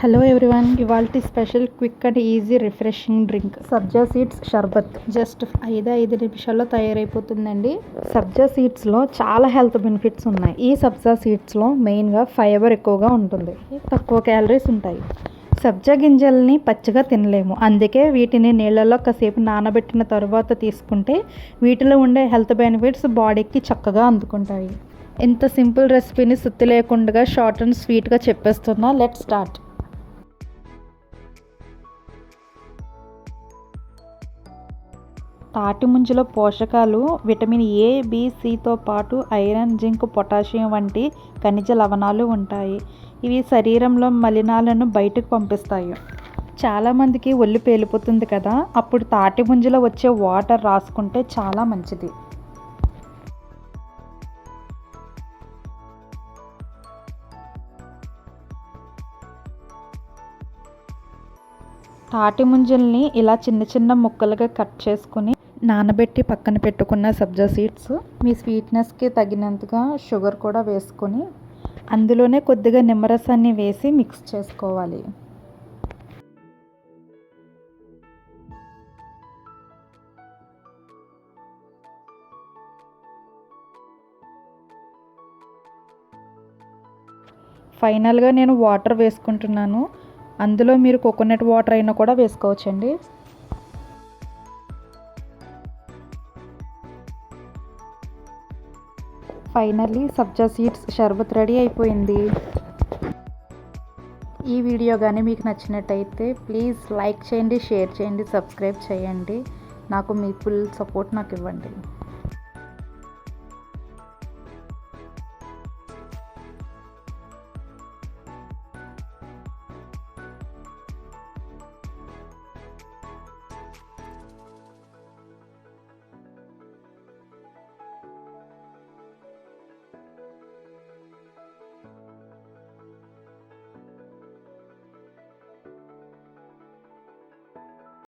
Hello everyone ఇవాళ special quick and easy refreshing drink sabja seeds sharbat. Just ఐదు ఐదు నిమిషాల్లో తయారైపోతుందండి. సబ్జా సీడ్స్లో చాలా హెల్త్ బెనిఫిట్స్ ఉన్నాయి. ఈ సబ్జా సీడ్స్లో మెయిన్గా ఫైబర్ ఎక్కువగా ఉంటుంది. తక్కువ క్యాలరీస్ ఉంటాయి. సబ్జా గింజల్ని పచ్చిగా తినలేము. అందుకే వీటిని నీళ్ళలో కాసేపు నానబెట్టిన తర్వాత తీసుకుంటే వీటిలో ఉండే హెల్త్ బెనిఫిట్స్ బాడీకి చక్కగా అందుకుంటాయి. ఇంత సింపుల్ రెసిపీని సుత్తి లేకుండా షార్ట్ అండ్ స్వీట్గా చెప్పేస్తున్నా. లెట్ స్టార్ట్ తాటి ముంజలో పోషకాలు విటమిన్ ఏ బీసీతో పాటు ఐరన్ జింక్ పొటాషియం వంటి ఖనిజ లవణాలు ఉంటాయి. ఇవి శరీరంలో మలినాలను బయటకు పంపిస్తాయి. చాలామందికి ఒళ్ళు పేలిపోతుంది కదా అప్పుడు తాటి ముంజలో వచ్చే వాటర్ రాసుకుంటే చాలా మంచిది. తాటి ముంజల్ని ఇలా చిన్న చిన్న ముక్కలుగా కట్ చేసుకుని నానబెట్టి పక్కన పెట్టుకున్న సబ్జా సీడ్స్ మీ స్వీట్నెస్కి తగినంతగా షుగర్ కూడా వేసుకొని అందులోనే కొద్దిగా నిమ్మరసాన్ని వేసి మిక్స్ చేసుకోవాలి. ఫైనల్గా నేను వాటర్ వేసుకుంటున్నాను. అందులో మీరు కోకోనట్ వాటర్ అయినా కూడా వేసుకోవచ్చండి. Finally sabja seeds sharbat ready అయిపోయింది. ఈ వీడియో కానీ మీకు నచ్చినట్టయితే ప్లీజ్ లైక్ చేయండి షేర్ చేయండి సబ్స్క్రైబ్ చేయండి. నాకు మీ ఫుల్ సపోర్ట్ నాకు ఇవ్వండి